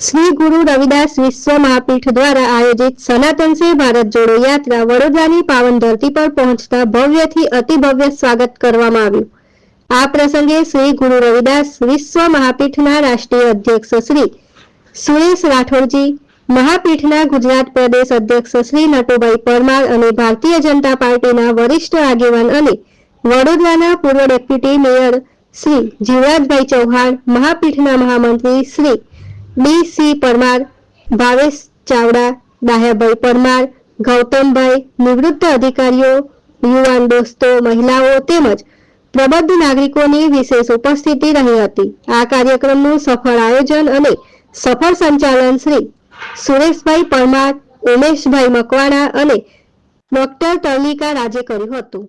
શ્રી ગુરુ રવિદાસ વિશ્વ મહાપીઠ દ્વારા આયોજિત સનાતન શ્રી ભારત જોડો યાત્રા વડોદરાની પાવન ધરતી પર પહોંચતા ભવ્યથી અતિ ભવ્ય સ્વાગત કરવામાં આવ્યું. આ પ્રસંગે શ્રી ગુરુ રવિદાસ વિશ્વ મહાપીઠના રાષ્ટ્રીય અધ્યક્ષ શ્રી સુરેશ રાઠોડજી, મહાપીઠના ગુજરાત પ્રદેશ અધ્યક્ષ શ્રી નટુભાઈ પરમાર અને ભારતીય જનતા પાર્ટીના વરિષ્ઠ આગેવાન અને વડોદરાના પૂર્વ ડેપ્યુટી મેયર શ્રી જીવરાજભાઈ ચૌહાણ, મહાપીઠના મહામંત્રી શ્રી ડી સી પરમાર, ભાવેશ ચાવડા દાહ્યાભાઈ પરમાર, ગૌતમભાઈ નિવૃત્ત અધિકારીઓ, યુવાન દોસ્તો, મહિલાઓ તેમજ પ્રબુદ્ધ નાગરિકોની વિશેષ ઉપસ્થિતિ રહી હતી. આ કાર્યક્રમનું સફળ આયોજન અને સફળ સંચાલન શ્રી સુરેશભાઈ પરમાર, ઉમેશભાઈ મકવાણા અને ડોક્ટર તરલિકા રાજે કર્યું હતું.